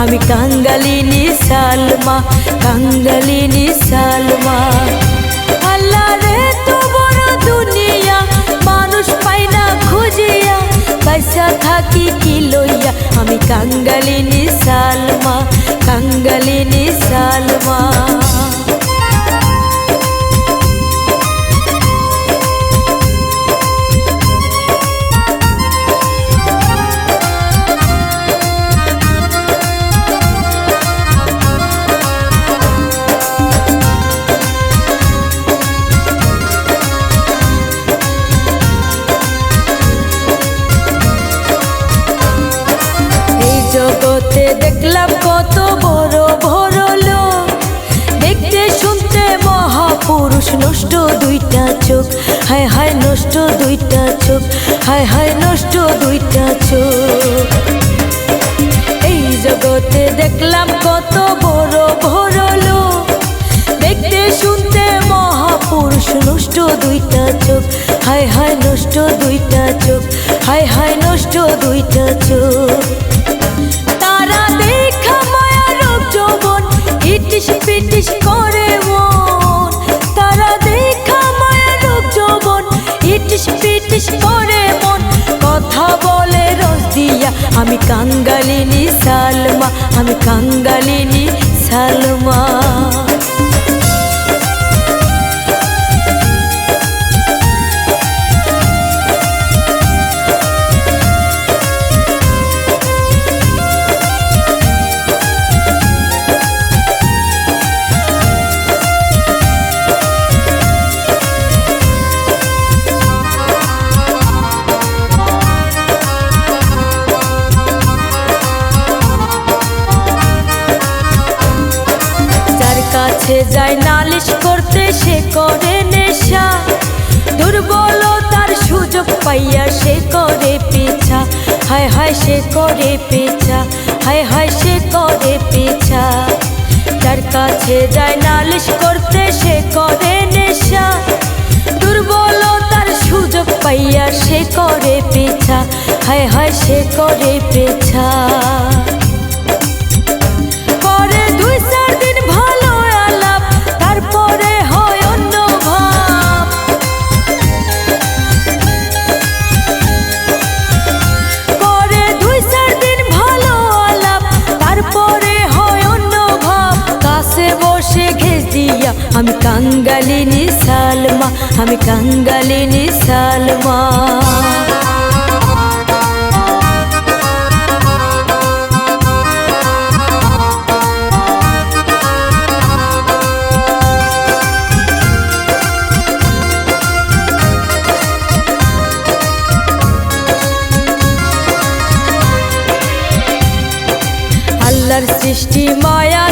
আমি কাঙ্গালিনী সালমা কাঙ্গালিনী সালমা আল্লাহ রে তো বড় দুনিয়া, মানুষ পাই না খুঁজিয়া। পয়সা থাকি কি লইয়া? আমি কাঙ্গালিনী সালমা কাঙ্গালিনী সালমা জগতে দেখলাম কত বড় বড় দেখতে, শুনতে মহাপুরুষ, নষ্ট দুইটা চোখ। হায় হায়, নষ্ট দুইটা চোখ। হায় হায়, নষ্ট দুইটা চোখ। এই জগতে দেখলাম কত বড় বড় দেখতে, শুনতে মহাপুরুষ, নষ্ট দুইটা চোখ। হায় হায়, নষ্ট দুইটা কাঙ্গালিনী সালমা আমি কাঙ্গালিনী কাছে যায় নালিশ করতে, সে করে নেশা। দুর্বলতার সুযোগ পাইয়া সে করে পিছা। হায় হায় সে করে পিছা। হায় হায় সে করে পিছা। যার কাছে যায় নালিশ করতে, সে করে নেশা। দুর্বলতার সুযোগ পাইয়া সে করে পিছা। হায় হায় সে করে পিছা। দিয়া আমি কাঙ্গালিনী সালমা আমি কাঙ্গালিনী সালমা আল্লাহর সৃষ্টি মায়া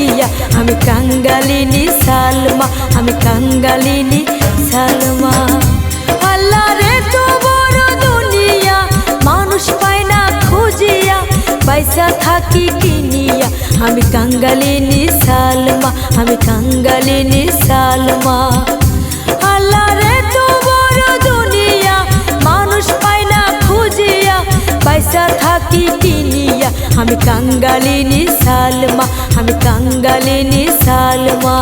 বেশিয়া আমি কাঙ্গালিনী সালমা, আমি কাঙ্গালিনী সালমা। আল্লাহ রে তো বড় দুনিয়া, মানুষ পায় না খুঁজিয়া, পয়সা থাকি কিনিয়া, আমি কাঙ্গালিনী সালমা, আমি কাঙ্গালিনী সালমা। আমি কাঙ্গালিনী সালমা আমি কাঙ্গালিনী সালমা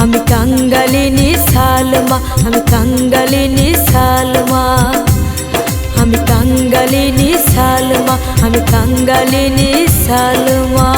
আমি কাঙ্গালিনী সালমা আমি কাঙ্গালিনী সালমা আমি কাঙ্গালিনী সালমা আমি কাঙ্গালিনী সালমা